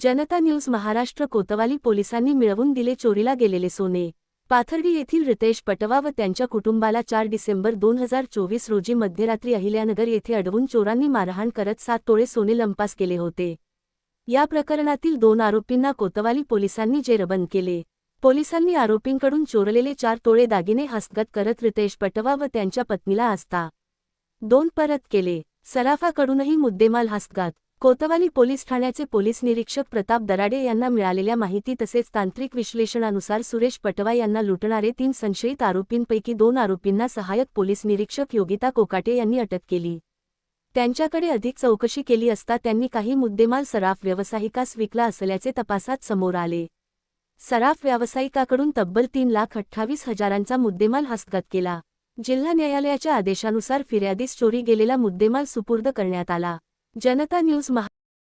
जनता news Maharashtra कोतवाली पोलिसांनी मिळवून दिले चोरीला गेलेले सोने. पाथर्डी येथील रितेश पटवा व त्यांच्या कुटुंबाला चार डिसेंबर दोन हजार चोवीस रोजी मध्यरात्री अहिल्यानगर येथे अडवून चोरांनी मारहाण करत सात तोळे सोने लंपास केले होते. या प्रकरणातील दोन आरोपींना कोतवाली पोलिसांनी जेरबंद केले. पोलिसांनी आरोपींकडून चोरलेले चार तोळे दागिने हस्तगत करत रितेश पटवा व त्यांच्या पत्नीला आस्था. दोन परत केले. सराफाकडूनही मुद्देमाल हस्तगात कोतवाली पोलीस ठाण्याचे पोलीस निरीक्षक प्रताप दराडे यांना मिळालेल्या माहिती तसेच तांत्रिक विश्लेषणानुसार सुरेश पटवा यांना लुटणारे तीन संशयित आरोपींपैकी दोन आरोपींना सहाय्यक पोलीस निरीक्षक योगिता कोकाटे यांनी अटक केली. त्यांच्याकडे अधिक चौकशी केली असता त्यांनी काही मुद्देमाल सराफ व्यावसायिकास विकला असल्याचे तपासात समोर आले. सराफ व्यावसायिकाकडून तब्बल तीन लाख अठ्ठावीस हजारांचा मुद्देमाल हस्तगत केला. जिल्हा न्यायालयाच्या आदेशानुसार फिर्यादीस चोरी गेलेला मुद्देमाल सुपूर्द करण्यात आला. जनता न्यूज महा